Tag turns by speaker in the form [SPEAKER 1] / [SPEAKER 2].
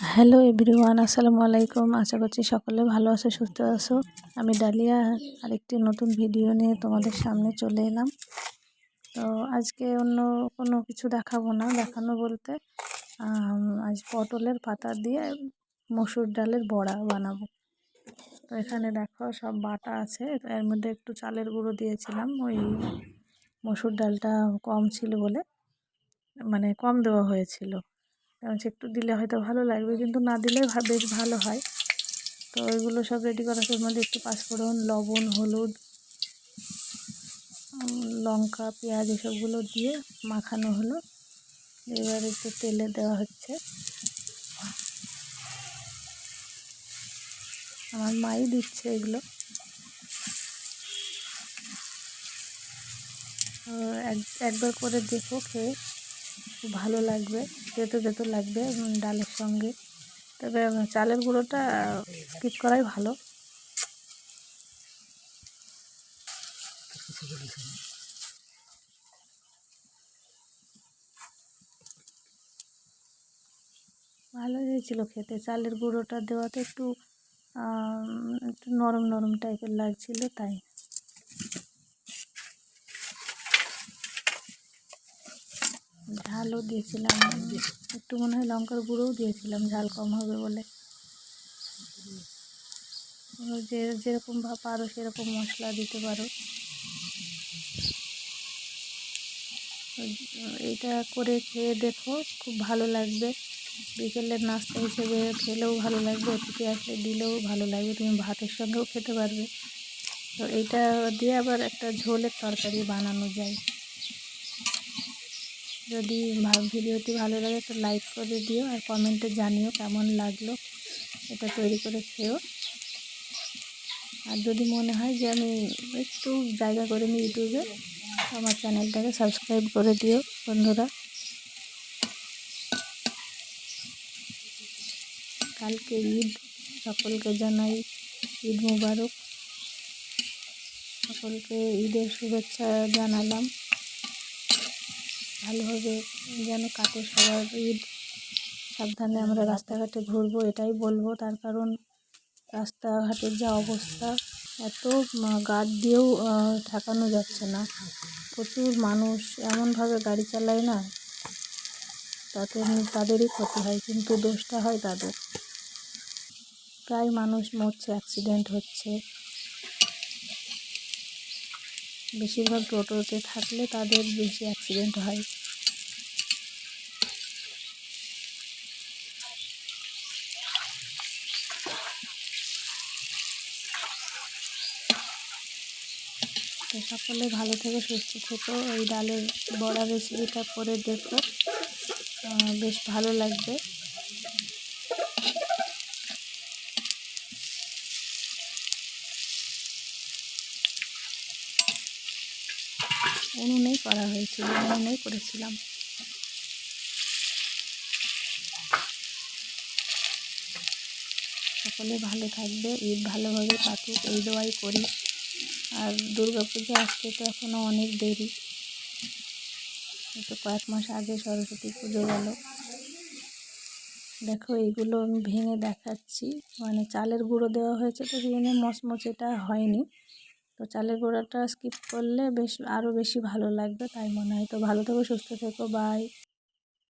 [SPEAKER 1] Hello everyone, আসসালামু আলাইকুম। আশা করছি সকলে ভালো আছো, সুস্থ আছো। আমি ডালিয়া, আরেকটি নতুন ভিডিও নিয়ে তোমাদের সামনে চলে এলাম। তো আজকে অন্য কোনো কিছু দেখাবো না, দেখানো বলতে আজ পটলের পাতা দিয়ে মসুর ডালের বড়া বানাবো। তো এখানে দেখো সব বাটা আছে, এর মধ্যে একটু চালের গুঁড়ো দিয়েছিলাম, ওই মসুর ডালটা কম ছিল বলে মানে কম দেওয়া হয়েছিল। চামচ একটু দিলে হয়তো ভালো লাগবে, কিন্তু না দিলে বেশ ভালো হয়। তো ওইগুলো সব রেডি করার মধ্যে একটু পাঁচফোড়ন লবণ, হলুদ লঙ্কা, পেঁয়াজ এসবগুলো দিয়ে মাখানো হলো। এবার একটু তেলে দেওয়া হচ্ছে। আমার মাই দিচ্ছে এগুলো। একবার করে দেখো খেয়ে। ভালো লাগবে তেতো তেতো লাগবে ডালের সঙ্গে। তবে চালের গুঁড়োটা স্কিপ করাই ভালো। ভালো হয়েছিল খেতে। চালের গুঁড়োটা দেওয়াতে একটু একটু নরম নরম টাইপের লাগছিল, তাই। ঝালও দিয়েছিলাম। একটু মনে হয় লঙ্কার গুঁড়োও দিয়েছিলাম, ঝাল কম হবে বলে। যে যেরকম পারো সেরকম মশলা দিতে পারো। এটা করে খেয়ে দেখো, খুব ভালো লাগবে। বিকেলের নাস্তা হিসেবে খেলেও ভালো লাগবে, অতিথি আসলে দিলেও ভালো লাগবে, তুমি ভাতের সঙ্গেও খেতে পারবে। তো এইটা দিয়ে আবার একটা ঝোলের তরকারি বানানো যায়। যদি ভিডিওটি ভালো লাগে তো লাইক করে দিও আর কমেন্টে জানিও কেমন লাগল, এটা তৈরি করে খেও। আর যদি মনে হয় যে আমি একটু জায়গা করে নিই ইউটিউবে আমার চ্যানেলটাকে সাবস্ক্রাইব করে দিও বন্ধুরা। কালকে ঈদ, সকলকে জানাই ঈদ মুবারক। সকলকে ঈদের শুভেচ্ছা জানালাম। ভালোভাবে যেন কাটে, সবার ঈদ সাবধানে আমরা রাস্তাঘাটে ঘুরবো, এটাই বলব। তার কারণ রাস্তাঘাটের যা অবস্থা, এত গার্ড দিয়েও ঠেকানো যাচ্ছে না। প্রচুর মানুষ, এমনভাবে গাড়ি চালায় না, তাতে তাদেরই ক্ষতি হয়, কিন্তু দোষটা হয় তাদের। প্রায় মানুষ মরছে অ্যাক্সিডেন্ট হচ্ছে। বেশিরভাগ টোটোতে থাকলে তাদের বেশি অ্যাক্সিডেন্ট হয়। তো সকলে ভালো থেকে, সুস্থ থেকো। এই ডালের বড়া রেসিপিটা করে দেখো। বেশ ভালো লাগবে। উনুনেই করা হয়েছিল, উনুনেই করেছিলাম। সকলে ভালো থাকবে, ঈদ ভালোভাবে কাটুক, এই দোয়াই করি। আর দুর্গা পুজো আসতে তো এখনও অনেক দেরি। তো কয়েক মাস আগে সরস্বতী পুজো গেল। দেখো, এইগুলো আমি ভেঙে দেখাচ্ছি। মানে চালের গুঁড়ো দেওয়া হয়েছে তো সেই জন্য মচমচেটা হয়নি। তো চালের গুঁড়োটা স্কিপ করলে বেশ আরও বেশি ভালো লাগবে। তাই মনে হয় তো ভালো থেকো, সুস্থ থেকো বাই